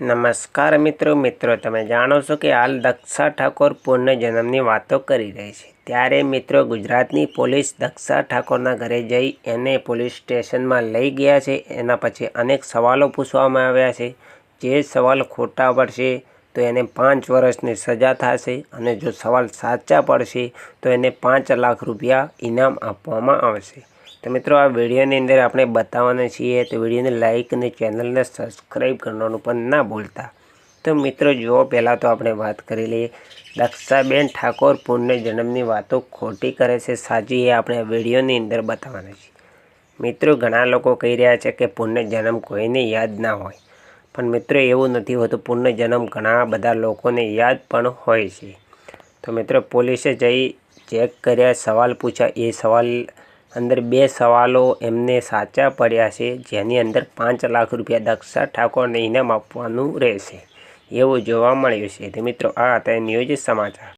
નમસ્કાર મિત્રો મિત્રો, તમે જાણો છો કે હાલ દક્ષા ઠાકોર પુનર્જન્મની વાતો કરી રહી છે. ત્યારે મિત્રો, ગુજરાતની પોલીસ દક્ષા ઠાકોરના ઘરે જઈ એને પોલીસ સ્ટેશનમાં લઈ ગયા છે. એના પછી અનેક સવાલો પૂછવામાં આવ્યા છે. જે સવાલ ખોટા પડશે તો એને પાંચ વર્ષની સજા થશે અને જો સવાલ સાચા પડશે તો એને પાંચ લાખ રૂપિયા ઇનામ આપવામાં આવશે. તો મિત્રો, આ વિડીયોની અંદર આપણે બતાવવાના છીએ તો વિડીયોને લાઇક અને ચેનલને સબસ્ક્રાઈબ કરવાનું પણ ના ભૂલતા. તો મિત્રો, જુઓ, પહેલાં તો આપણે વાત કરી લઈએ. દક્ષાબેન ઠાકોર પૂર્ણ જન્મની વાતો ખોટી કરે છે, સાચી એ આપણે વિડીયોની અંદર બતાવવાના છીએ. મિત્રો, ઘણા લોકો કહી રહ્યા છે કે પૂર્ણ જન્મ કોઈને યાદ ના હોય. પણ મિત્રો, એવું નથી હોતું. પૂર્ણ જન્મ ઘણા બધા લોકોને યાદ પણ હોય છે. તો મિત્રો, પોલીસે જઈ ચેક કર્યા, સવાલ પૂછ્યા. એ સવાલ અંદર બે સવાલો એમને સાચા પડ્યા છે, જેની અંદર પાંચ લાખ રૂપિયા દક્ષા ઠાકોરને ઇનામ આપવાનું રહેશે. એવું જોવા મળ્યું છે. તો મિત્રો, આ હતા નિયોજિત સમાચાર.